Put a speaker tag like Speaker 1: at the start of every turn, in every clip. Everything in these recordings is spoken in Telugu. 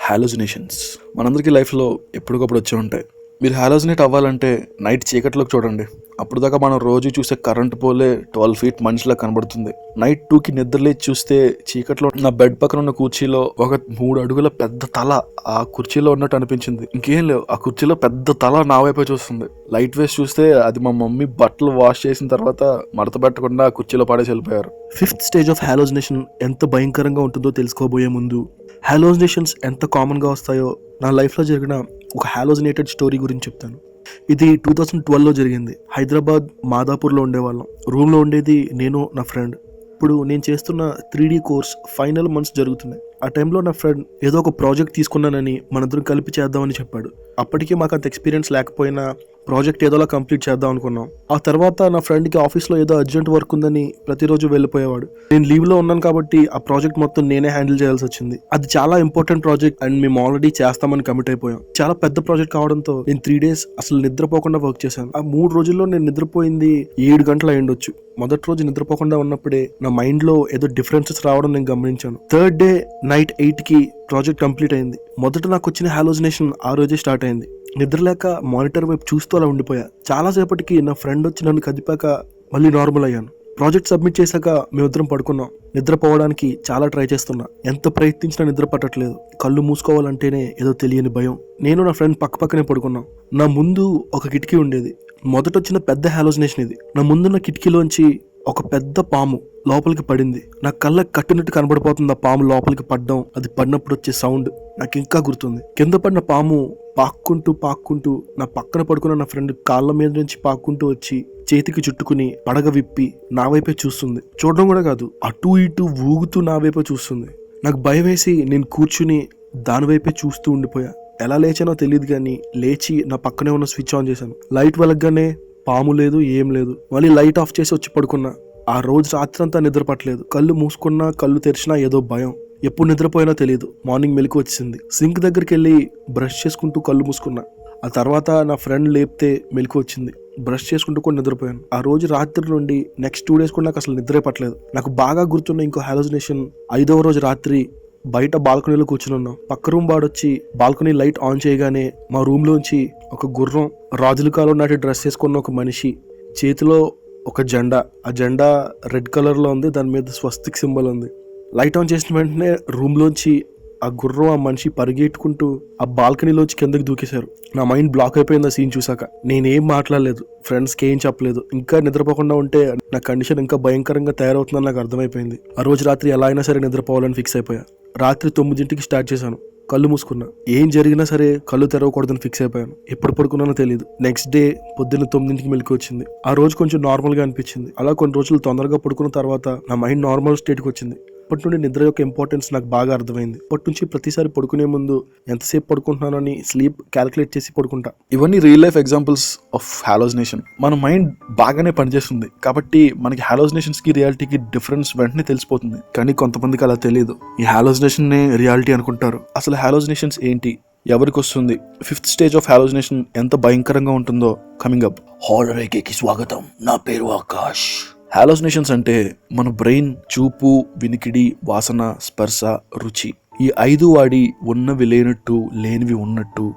Speaker 1: హాలోజినేషన్స్ మనందరికీ లైఫ్లో ఎప్పటికప్పుడు వచ్చి ఉంటాయి. మీరు హాలోజినేట్ అవ్వాలంటే నైట్ చీకట్లోకి చూడండి. అప్పుడు దాకా మనం రోజు చూసే కరెంట్ పోలే ట్వెల్వ్ ఫీట్ మనిషిలా కనబడుతుంది. నైట్ టూకి నిద్రలేచి చూస్తే చీకట్లో నా బెడ్ పక్కన ఉన్న కుర్చీలో ఒక మూడు అడుగుల పెద్ద తల ఆ కుర్చీలో ఉన్నట్టు అనిపించింది. ఇంకేం లేవు ఆ కుర్చీలో పెద్ద తల నా వైపే చూస్తుంది. లైట్ వేసి చూస్తే అది మా మమ్మీ బట్టలు వాష్ చేసిన తర్వాత మడత పెట్టకుండా కుర్చీలో పాడేసి వెళ్ళిపోయారు. ఫిఫ్త్ స్టేజ్ ఆఫ్ హాలోజినేషన్ ఎంత భయంకరంగా ఉంటుందో తెలుసుకోబోయే ముందు. హాలోజినేషన్స్ ఎంత కామన్గా వస్తాయో నా లైఫ్లో జరిగిన ఒక హాలోజినేటెడ్ స్టోరీ గురించి చెప్తాను. ఇది టూ థౌజండ్ ట్వెల్వ్లో జరిగింది. హైదరాబాద్ మాదాపూర్లో ఉండేవాళ్ళం. రూమ్లో ఉండేది నేను నా ఫ్రెండ్. ఇప్పుడు నేను చేస్తున్న three D course final months జరుగుతున్నాయి. ఆ టైంలో నా ఫ్రెండ్ ఏదో ఒక ప్రాజెక్ట్ తీసుకున్నానని మనందరం కలిపి చేద్దామని చెప్పాడు. అప్పటికి మాకు అంత ఎక్స్పీరియన్స్ లేకపోయినా ప్రాజెక్ట్ ఏదోలా కంప్లీట్ చేద్దాం అనుకున్నాం. ఆ తర్వాత నా ఫ్రెండ్కి ఆఫీస్లో ఏదో అర్జెంట్ వర్క్ ఉందని ప్రతిరోజు వెళ్ళిపోయేవాడు. నేను లీవ్లో ఉన్నాను కాబట్టి ఆ ప్రాజెక్ట్ మొత్తం నేనే హ్యాండిల్ చేయాల్సి వచ్చింది. అది చాలా ఇంపార్టెంట్ ప్రాజెక్ట్ అండ్ మేము ఆల్రెడీ చేస్తామని కమిట్ అయిపోయాం. చాలా పెద్ద ప్రాజెక్ట్ కావడంతో నేను త్రీ డేస్ అసలు నిద్రపోకుండా వర్క్ చేశాను. ఆ మూడు రోజుల్లో నేను నిద్రపోయింది ఏడు గంటలు అయ్యుండొచ్చు మొదటి రోజు నిద్రపోకుండా ఉన్నప్పుడే నా మైండ్లో ఏదో డిఫరెన్సెస్ రావడం నేను గమనించాను. థర్డ్ డే నైట్ ఎయిట్కి ప్రాజెక్ట్ కంప్లీట్ అయింది. మొదట నాకు వచ్చిన హాలోజినేషన్ ఆ రోజే స్టార్ట్ అయింది. నిద్రలేక మానిటర్ వైపు చూస్తూ అలా ఉండిపోయా. చాలాసేపటికి నా ఫ్రెండ్ వచ్చి నన్ను కదిపాక మళ్ళీ నార్మల్ అయ్యాను. ప్రాజెక్ట్ సబ్మిట్ చేశాక మేమిద్దరం పడుకున్నాం. నిద్రపోవడానికి చాలా ట్రై చేస్తున్నా. ఎంత ప్రయత్నించినా నిద్ర పట్టట్లేదు. కళ్ళు మూసుకోవాలంటేనే ఏదో తెలియని భయం. నేను నా ఫ్రెండ్ పక్క పక్కనే పడుకున్నాం. నా ముందు ఒక కిటికీ ఉండేది. మొదట వచ్చిన పెద్ద హాలోజినేషన్ ఇది. నా ముందున్న కిటికీలోంచి ఒక పెద్ద పాము లోపలికి పడింది. నా కళ్ళకి కట్టినట్టు కనబడిపోతుంది ఆ పాము లోపలికి పడ్డం. అది పడినప్పుడు వచ్చే సౌండ్ నాకు ఇంకా గుర్తుంది. కింద పడిన పాము పాక్కుంటూ పాక్కుంటూ నా పక్కన పడుకున్న నా ఫ్రెండ్ కాళ్ళ మీద నుంచి పాక్కుంటూ వచ్చి చేతికి చుట్టుకుని పడగ విప్పి నా వైపే చూస్తుంది. చూడడం కూడా కాదు అటు ఇటు ఊగుతూ నా వైపే చూస్తుంది. నాకు భయం వేసి నేను కూర్చుని దాని వైపే చూస్తూ ఉండిపోయా. ఎలా లేచానో తెలియదు కానీ లేచి నా పక్కనే ఉన్న స్విచ్ ఆన్ చేశాను. లైట్ వెలగగానే పాము లేదు ఏం లేదు. మళ్ళీ లైట్ ఆఫ్ చేసి వచ్చి పడుకున్నా. ఆ రోజు రాత్రంతా నిద్రపట్టలేదు. కళ్ళు మూసుకున్నా కళ్ళు తెరిచినా ఏదో భయం. ఎప్పుడు నిద్రపోయినా తెలియదు మార్నింగ్ మెలకు వచ్చింది. సింక్ దగ్గరికి వెళ్ళి బ్రష్ చేసుకుంటూ కళ్ళు మూసుకున్నా. ఆ తర్వాత నా ఫ్రెండ్ లేపితే మెలకు వచ్చింది. బ్రష్ చేసుకుంటూ కూడా నిద్రపోయాను. ఆ రోజు రాత్రి నుండి నెక్స్ట్ టూ డేస్ కూడా నాకు అసలు నిద్రే పట్టలేదు. నాకు బాగా గుర్తున్న ఇంకో హాలోజినేషన్ ఐదవ రోజు రాత్రి బయట బాల్కనీలో కూర్చుని ఉన్నాం పక్క రూమ్ వాడొచ్చి బాల్కనీ లైట్ ఆన్ చేయగానే మా రూమ్లోంచి ఒక గుర్రం రాజుల కాలం నాటి డ్రెస్ వేసుకున్న ఒక మనిషి చేతిలో ఒక జెండా. ఆ జెండా రెడ్ కలర్లో ఉంది. దాని మీద స్వస్తిక్ సింబల్ ఉంది. లైట్ ఆన్ చేసిన వెంటనే రూమ్లోంచి ఆ గుర్రం ఆ మనిషి పరిగెట్టుకుంటూ ఆ బాల్కనీలోంచి కిందకి దూకేశారు. నా మైండ్ బ్లాక్ అయిపోయింది ఆ సీన్ చూసాక నేనేం మాట్లాడలేదు. ఫ్రెండ్స్కి ఏం చెప్పలేదు. ఇంకా నిద్రపోకుండా ఉంటే నా కండిషన్ ఇంకా భయంకరంగా తయారవుతుందని నాకు అర్థమైపోయింది. ఆ రోజు రాత్రి ఎలా అయినా సరే నిద్రపోవాలని ఫిక్స్ అయిపోయా. రాత్రి తొమ్మిదింటికి స్టార్ట్ చేశాను. కళ్ళు మూసుకున్నా. ఏం జరిగినా సరే కళ్ళు తెరవకూడదని ఫిక్స్ అయిపోయాను. ఎప్పుడు పడుకున్నానో తెలియదు నెక్స్ట్ డే పొద్దున్న తొమ్మిదింటికి మెలికి వచ్చింది. ఆ రోజు కొంచెం నార్మల్గా అనిపించింది. అలా కొన్ని రోజులు తొందరగా పడుకున్న తర్వాత నా మైండ్ నార్మల్ స్టేట్కి వచ్చింది. అప్పటి నుండి నిద్ర యొక్క ఇంపార్టెన్స్ నాకు బాగా అర్థమైంది. అప్పటి నుంచి ప్రతిసారి పడుకునే ముందు ఎంతసేపు పడుకుంటున్నానని అని స్లీప్ క్యాలిక్యులేట్ చేసి పడుకుంటా. ఇవన్నీ real life examples of hallucination మన మైండ్ బాగానే పనిచేస్తుంది. కాబట్టి మనకి హాలోజినేషన్స్కి రియాలిటీకి డిఫరెన్స్ వెంటనే తెలిసిపోతుంది. కానీ కొంతమందికి అలా తెలియదు ఈ హాలోజినేషన్ నే రియాలిటీ అనుకుంటారు. అసలు హాలోజినేషన్స్ ఏంటి? ఎవరికి వస్తుంది? ఫిఫ్త్ స్టేజ్ ఆఫ్ హాలోజినేషన్ ఎంత భయంకరంగా ఉంటుందో. కమింగ్ అప్ హాలరేకి స్వాగతం. నా పేరు ఆకాష్. హాలోసినేషన్స్ అంటే మన బ్రెయిన్ చూపు వినికిడి వాసన స్పర్శ రుచి. ఈ ఐదు వాడి ఉన్నవి లేనట్టు లేనివి ఉన్నట్టు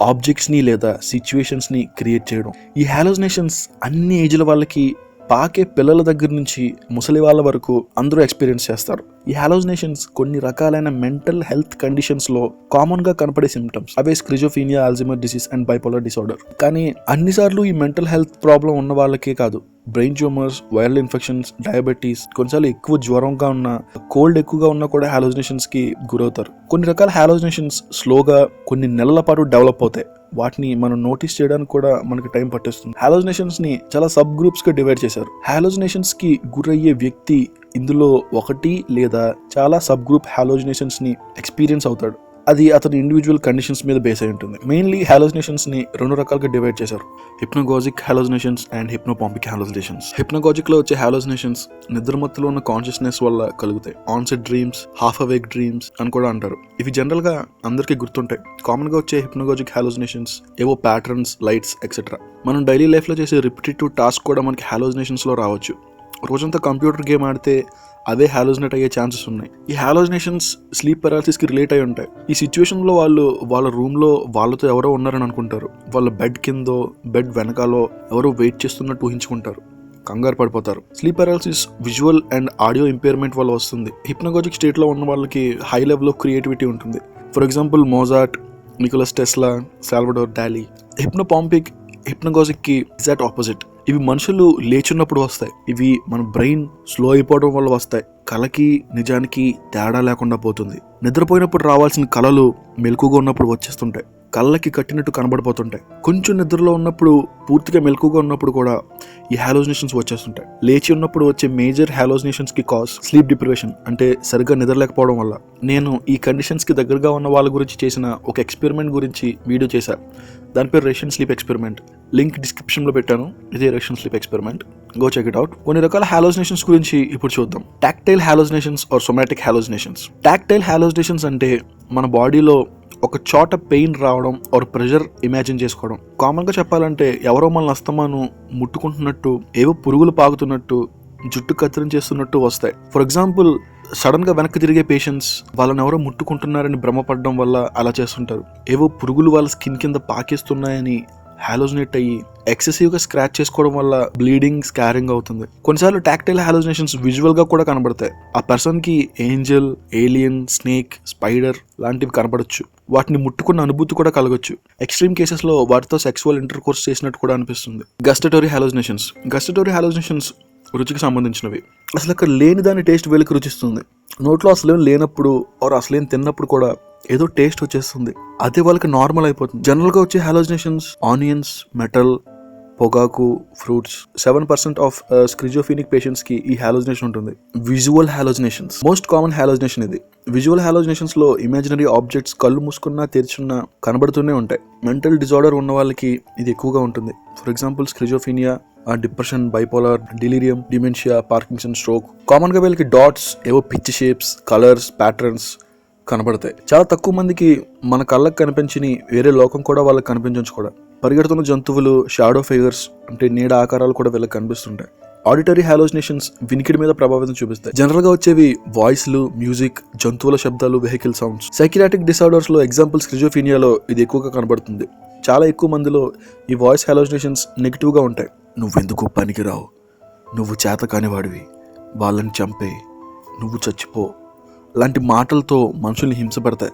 Speaker 1: ఆబ్జెక్ట్స్ని లేదా సిచ్యువేషన్స్ని క్రియేట్ చేయడం. ఈ హాలోసినేషన్స్ అన్ని ఏజ్ల వాళ్ళకి పాకే పిల్లల దగ్గర నుంచి ముసలి వాళ్ళ వరకు అందరూ ఎక్స్పీరియన్స్ చేస్తారు. ఈ హాలోజినేషన్స్ కొన్ని రకాలైన మెంటల్ హెల్త్ కండిషన్స్లో కామన్గా కనపడే symptoms away schizophrenia Alzheimer disease and bipolar disorder కానీ అన్నిసార్లు ఈ మెంటల్ హెల్త్ ప్రాబ్లం ఉన్న వాళ్ళకే కాదు. Brain tumours viral infections diabetes కొన్నిసార్లు ఎక్కువ జ్వరంగా ఉన్న కోల్డ్ ఎక్కువగా ఉన్నా కూడా హాలోజినేషన్స్కి గురవుతారు. కొన్ని రకాల హాలోజినేషన్స్ స్లోగా కొన్ని నెలల పాటు డెవలప్ అవుతాయి. వాటిని మనం నోటీస్ చేయడానికి కూడా మనకి టైం పట్టేస్తుంది. హాలోజినేషన్స్ని చాలా సబ్ గ్రూప్స్గా డివైడ్ చేశారు. హాలోజినేషన్స్కి గురయ్యే వ్యక్తి ఇందులో ఒకటి లేదా చాలా సబ్ గ్రూప్ హాలోజినేషన్స్ని ఎక్స్పీరియన్స్ అవుతాడు. అది అతని ఇండివిజువల్ కండిషన్స్ మీద బేస్ అయి ఉంటుంది. మెయిన్లీ హాలోజినేషన్స్ని రెండు రకాలుగా డివైడ్ చేశారు. హిప్నోగాజిక్ హాలోజినేషన్స్ అండ్ హిప్నోపాంపిక్ హాలోజినేషన్స్. హిప్నోగాజిక్లో వచ్చే హాలోజినేషన్స్ నిద్రమత్తులో ఉన్న కాన్షియస్నెస్ వల్ల కలుగుతాయి. Onset dreams half awake dreams అని కూడా అంటారు. ఇవి జనరల్గా అందరికీ గుర్తుంటాయి. కామన్గా వచ్చే హిప్నోగాజిక్ హాలోజినేషన్స్ ఏవో ప్యాటర్న్స్ లైట్స్ ఎక్సెట్రా మనం డైలీ లైఫ్లో చేసే రిపిటేటివ్ టాస్క్ కూడా మనకి హాలోజినేషన్స్లో రావచ్చు. రోజంతా కంప్యూటర్ గేమ్ ఆడితే అదే హాలోజినేట్ అయ్యే ఛాన్సెస్ ఉన్నాయి. ఈ హాలోజినేషన్స్ స్లీప్ పెరాలసిస్కి రిలేట్ అయి ఉంటాయి. ఈ సిచ్యువేషన్లో వాళ్ళు వాళ్ళ రూమ్లో వాళ్ళతో ఎవరో ఉన్నారని అనుకుంటారు. వాళ్ళ బెడ్ కిందో బెడ్ వెనకాలో ఎవరో వెయిట్ చేస్తున్నట్టు ఊహించుకుంటారు. కంగారు పడిపోతారు. Sleep paralysis visual and audio impairment వల్ల వస్తుంది. హిప్నగోజిక్ స్టేట్లో ఉన్న వాళ్ళకి హై లెవెల్ ఆఫ్ క్రియేటివిటీ ఉంటుంది. For example Mozart Nicholas Tesla Salvador Dali hypnopompic హిప్నగోజిక్కి exact opposite ఇవి మనుషులు లేచున్నప్పుడు వస్తాయి. ఇవి మన బ్రెయిన్ స్లో అయిపోవడం వల్ల వస్తాయి. కళకి నిజానికి తేడా లేకుండా పోతుంది. నిద్రపోయినప్పుడు రావాల్సిన కళలు మెలకుగా ఉన్నప్పుడు వచ్చేస్తుంటాయి. కళ్ళకి కట్టినట్టు కనబడిపోతుంటాయి. కొంచెం నిద్రలో ఉన్నప్పుడు పూర్తిగా మెలకుగా ఉన్నప్పుడు కూడా ఈ హాలోజినేషన్స్ వచ్చేస్తుంటాయి. లేచి ఉన్నప్పుడు వచ్చే మేజర్ హాలోజినేషన్స్కి కాజ్ స్లీప్ డిప్రివేషన్ అంటే సరిగ్గా నిద్రలేకపోవడం వల్ల. నేను ఈ కండిషన్స్కి దగ్గరగా ఉన్న వాళ్ళ గురించి చేసిన ఒక ఎక్స్పెరిమెంట్ గురించి వీడియో చేశాను దాని పేరు రష్యన్ స్లీప్ ఎక్స్పెరిమెంట్. లింక్ డిస్క్రిప్షన్లో పెట్టాను. ఇదే Russian sleep experiment. Go check it out కొన్ని రకాల హాలోజినేషన్స్ గురించి ఇప్పుడు చూద్దాం. Tactile hallucinations or somatic hallucinations tactile hallucinations అంటే మన బాడీలో ఒక చోట పెయిన్ రావడం ఆర్ ప్రెషర్ ఇమాజిన్ చేసుకోవడం. కామన్గా చెప్పాలంటే ఎవరో మనల్ని అస్తమాను ముట్టుకుంటున్నట్టు ఏవో పురుగులు పాకుతున్నట్టు జుట్టు కత్తిరించేస్తున్నట్టు వస్తాయి. ఫర్ ఎగ్జాంపుల్ సడన్గా వెనక్కి తిరిగే పేషెంట్స్ వాళ్ళని ఎవరో ముట్టుకుంటున్నారని భ్రమపడడం వల్ల అలా చేస్తుంటారు. ఏవో పురుగులు వాళ్ళ స్కిన్ కింద పాకిస్తున్నాయని హాలోజినేట్ అయ్యి ఎక్సెసివ్గా స్క్రాచ్ చేసుకోవడం వల్ల బ్లీడింగ్ స్కారింగ్ అవుతుంది. కొన్నిసార్లు టాక్టైల్ హాలోజినేషన్స్ విజువల్గా కూడా కనబడతాయి. ఆ పర్సన్కి ఏంజల్ ఏలియన్ స్నేక్ స్పైడర్ లాంటివి కనబడచ్చు. వాటిని ముట్టుకున్న అనుభూతి కూడా కలగొచ్చు. ఎక్స్ట్రీమ్ కేసెస్లో వాటితో సెక్సువల్ ఇంటర్ కోర్స్ చేసినట్టు కూడా అనిపిస్తుంది. గస్టటోరీ హాలోజినేషన్స్. గస్టటోరీ హాలోజినేషన్స్ రుచికి సంబంధించినవి. అసలు అక్కడ లేని దాని టేస్ట్ వేలకు రుచిస్తుంది. నోట్లో అసలేం లేనప్పుడు ఆర్ అసలేం తిన్నప్పుడు కూడా ఏదో టేస్ట్ వచ్చేస్తుంది. అదే వాళ్ళకి నార్మల్ అయిపోతుంది. జనరల్గా వచ్చే హాలోజినేషన్స్ ఆనియన్స్ మెటల్ పొగాకు fruits seven percent of schizophrenic పేషెంట్స్కి ఈ హాలోజినేషన్ ఉంటుంది. Visual hallucinations most common hallucination ఇది. విజువల్ హాలోజినేషన్స్లో ఇమాజినరీ ఆబ్జెక్ట్స్ కళ్ళు మూసుకున్నా తెరిచున్నా కనబడుతూనే ఉంటాయి. మెంటల్ డిజార్డర్ ఉన్న వాళ్ళకి ఇది ఎక్కువగా ఉంటుంది. For example schizophrenia depression bipolar delirium dementia Parkinson stroke కామన్గా వీళ్ళకి డాట్స్ ఏవో పిచ్ షేప్స్ కలర్స్ ప్యాటర్న్స్ కనబడతాయి. చాలా తక్కువ మందికి మన కళ్ళకు కనిపించని వేరే లోకం కూడా వాళ్ళకి కనిపించవచ్చు కూడా. పరిగెడుతున్న జంతువులు షాడో ఫిగర్స్ అంటే నీడ ఆకారాలు కూడా వీళ్ళకి కనిపిస్తుంటాయి. ఆడిటరీ హాలోజినేషన్స్ వినికిడి మీద ప్రభావితం చూపిస్తాయి. జనరల్గా వచ్చేవి వాయిస్లు మ్యూజిక్ జంతువుల శబ్దాలు వెహికల్ సౌండ్స్ సైకిలాటిక్ డిసార్డర్స్లో ఎగ్జాంపుల్ స్క్రిజోఫీనియాలో ఇది ఎక్కువగా కనబడుతుంది. చాలా ఎక్కువ మందిలో ఈ వాయిస్ హాలోజినేషన్స్ నెగిటివ్గా ఉంటాయి. నువ్వెందుకు పనికిరావు? నువ్వు చేత కానివాడివి వాళ్ళని చంపే. నువ్వు చచ్చిపో. లాంటి మాటలతో మనుషుల్ని హింసపడతాయి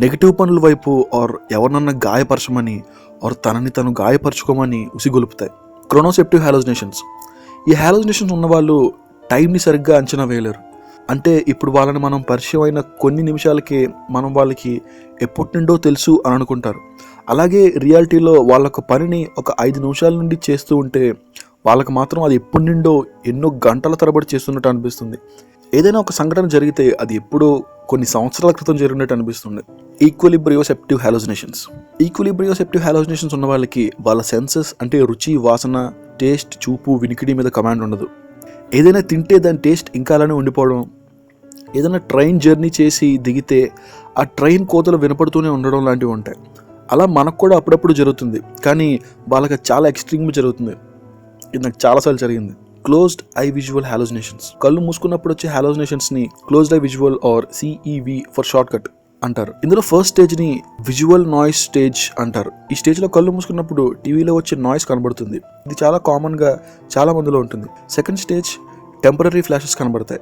Speaker 1: నెగిటివ్ పనుల వైపు ఆర్ ఎవరినన్నా గాయపరచమని ఆర్ తనని తను గాయపరచుకోమని ఉసిగొలుపుతాయి. క్రోనోసెప్టివ్ హాలోజినేషన్స్ ఈ హాలోజినేషన్స్ ఉన్నవాళ్ళు టైంని సరిగ్గా అంచనా వేయలేరు. అంటే ఇప్పుడు వాళ్ళని మనం పరిచయం అయిన కొన్ని నిమిషాలకి మనం వాళ్ళకి ఎప్పటి నుండో తెలుసు అని అనుకుంటారు. అలాగే రియాలిటీలో వాళ్ళొక పనిని ఒక ఐదు నిమిషాల నుండి చేస్తూ ఉంటే వాళ్ళకి మాత్రం అది ఎప్పటి నుండో ఎన్నో గంటల తరబడి చేస్తున్నట్టు అనిపిస్తుంది. ఏదైనా ఒక సంఘటన జరిగితే అది ఎప్పుడో కొన్ని సంవత్సరాల క్రితం జరిగినట్టు అనిపిస్తుంది. ఈక్వలిబ్రియోసెప్టివ్ హాలోజినేషన్స్ ఈక్వలిబ్రియోసెప్టివ్ హాలోజినేషన్స్ ఉన్న వాళ్ళకి వాళ్ళ సెన్సెస్ అంటే రుచి వాసన టేస్ట్ చూపు వినికిడి మీద కమాండ్ ఉండదు. ఏదైనా తింటే దాని టేస్ట్ ఇంకా అలానే ఉండిపోవడం ఏదైనా ట్రైన్ జర్నీ చేసి దిగితే ఆ ట్రైన్ కోతలు వినపడుతూనే ఉండడం లాంటివి ఉంటాయి. అలా మనకు కూడా అప్పుడప్పుడు జరుగుతుంది. కానీ వాళ్ళకి చాలా ఎక్స్ట్రీమ్గా జరుగుతుంది. ఇది నాకు చాలాసార్లు జరిగింది. క్లోజ్డ్ ఐ విజువల్ హాలోజినేషన్స్ కళ్ళు మూసుకున్నప్పుడు వచ్చే హాలోజినేషన్స్ని closed eye visual or CEV for short cut అంటారు. ఇందులో ఫస్ట్ స్టేజ్ని విజువల్ నాయిస్ స్టేజ్ అంటారు. ఈ స్టేజ్లో కళ్ళు మూసుకున్నప్పుడు టీవీలో వచ్చే నాయిస్ కనబడుతుంది. ఇది చాలా కామన్గా చాలా మందిలో ఉంటుంది. సెకండ్ స్టేజ్ టెంపరీ ఫ్లాషెస్ కనబడతాయి.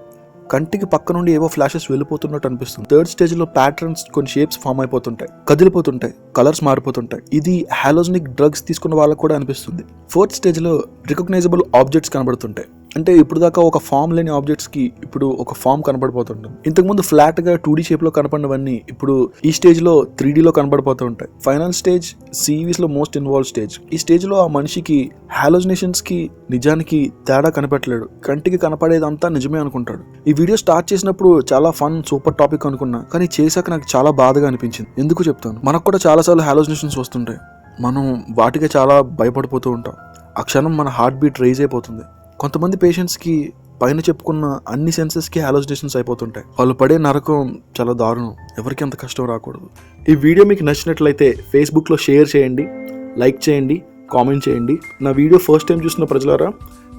Speaker 1: కంటికి పక్క నుండి ఏవో ఫ్లాషెస్ వెళ్ళిపోతున్నట్టు అనిపిస్తుంది. థర్డ్ స్టేజ్లో ప్యాటర్న్స్ కొన్ని షేప్స్ ఫామ్ అయిపోతుంటాయి. కదిలిపోతుంటాయి. కలర్స్ మారిపోతుంటాయి. ఇది హాలోజనిక్ డ్రగ్స్ తీసుకున్న వాళ్ళకు కూడా అనిపిస్తుంది. ఫోర్త్ స్టేజ్లో రికగ్నైజబుల్ ఆబ్జెక్ట్స్ కనబడుతుంటాయి. అంటే ఇప్పుడు దాకా ఒక ఫామ్ లేని ఆబ్జెక్ట్స్కి ఇప్పుడు ఒక ఫామ్ కనబడిపోతుంటుంది. ఇంతకుముందు ఫ్లాట్గా టూ డీ షేప్లో కనపడినవన్నీ ఇప్పుడు ఈ స్టేజ్లో త్రీ డీలో కనబడిపోతూ ఉంటాయి ఫైనల్ స్టేజ్ సిరీస్లో మోస్ట్ ఇన్వాల్వ్ స్టేజ్. ఈ స్టేజ్లో ఆ మనిషికి హాలోజినేషన్స్కి నిజానికి తేడా కనపట్లేడు కంటికి కనపడేదంతా నిజమే అనుకుంటాడు. ఈ వీడియో స్టార్ట్ చేసినప్పుడు చాలా ఫన్ సూపర్ టాపిక్ అనుకున్నా కానీ చేశాక నాకు చాలా బాధగా అనిపించింది. ఎందుకు చెప్తాను? మనకు కూడా చాలాసార్లు హాలోజినేషన్స్ వస్తుంటాయి. మనం వాటికే చాలా భయపడిపోతూ ఉంటాం. ఆ క్షణం మన హార్ట్ బీట్ రైజ్ అయిపోతుంది. కొంతమంది పేషెంట్స్కి పైన చెప్పుకున్న అన్ని సెన్సెస్కి హాలోజినేషన్స్ అయిపోతుంటాయి. వాళ్ళు పడే నరకం చాలా దారుణం. ఎవరికి అంత కష్టం రాకూడదు. ఈ వీడియో మీకు నచ్చినట్లయితే ఫేస్బుక్లో షేర్ చేయండి లైక్ చేయండి కామెంట్ చేయండి. నా వీడియో ఫస్ట్ టైం చూసిన ప్రజలారా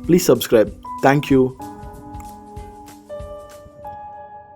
Speaker 1: ప్లీజ్ సబ్స్క్రైబ్ థ్యాంక్ యూ